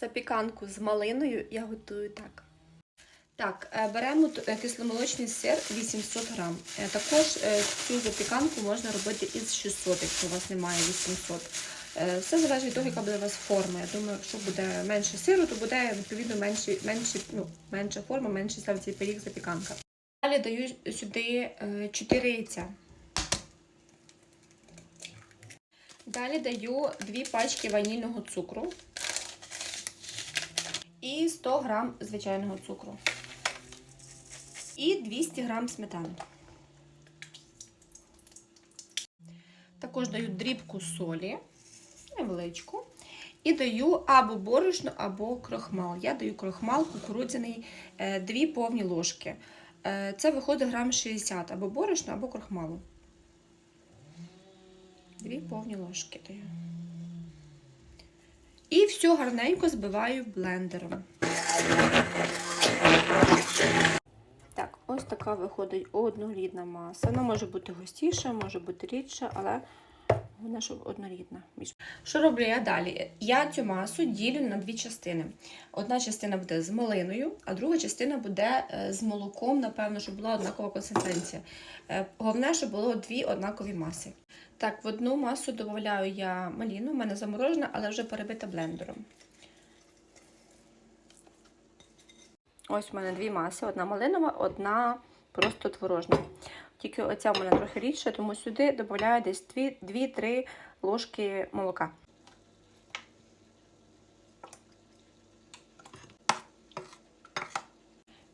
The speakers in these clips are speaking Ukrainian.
Запіканку з малиною я готую так. Так, е, беремо е, кисломолочний сир 800 грам. Е, Також цю запіканку можна робити із 600, якщо у вас немає 800. Е, Все залежить від того, яка буде у вас форма. Я думаю, якщо буде менше сиру, то буде відповідно менші, менші, ну, менша форма, сам цей пиріг запіканка. Далі даю сюди 4 яйця. Далі даю 2 пачки ванільного цукру і 100 грам звичайного цукру. І 200 грам сметани. Також даю дрібку солі, невеличку. І даю або борошно, або крохмал. Я даю крохмал кукурудзяний 2 повні ложки. Е, Це виходить грам 60 або борошно, або крохмалу. Дві повні ложки даю. І все гарненько збиваю блендером. Так, ось така виходить однорідна маса. Вона може бути густіша, може бути рідша, але вона щоб однорідна. Що роблю я далі? Я цю масу ділю на дві частини. Одна частина буде з малиною, а друга частина буде е, з молоком, напевно, щоб була однакова консистенція. Е, Головне, щоб було дві однакові маси. Так, в одну масу додаю я маліну, в мене заморожена, але вже перебита блендером. Ось в мене дві маси: одна малинова, одна просто творожна. Тільки оця в трохи рідша, тому сюди додаю десь 2-3 ложки молока.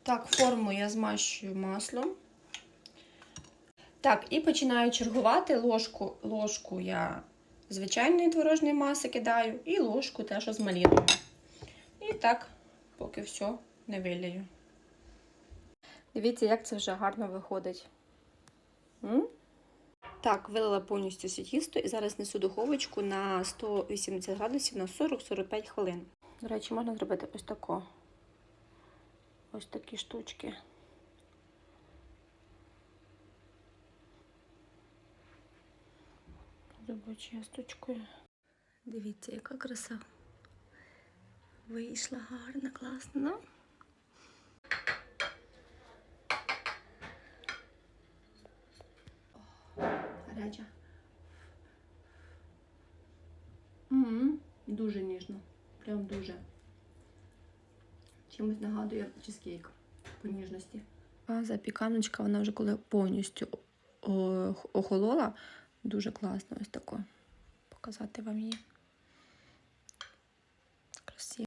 Так, форму я змащую маслом. Так, і починаю чергувати ложку. Ложку я звичайної творожної маси кидаю, і ложку теж з маліною. І так, поки все не вилію. Дивіться, як це вже гарно виходить. М? Так, вилила повністю все тісто і зараз несу духовочку на 180 градусів на 40-45 хвилин. До речі, можна зробити ось тако. Ось такі штучки. Зубочисточкою. Дивіться, яка краса. Вийшла гарна, класна. гаряча. М дуже ніжно. Прям дуже. Чимось нагадує чизкейк по ніжності. А запіканочка, вона вже коли повністю охолола, дуже класно ось таке. Показати вам її. Красиво.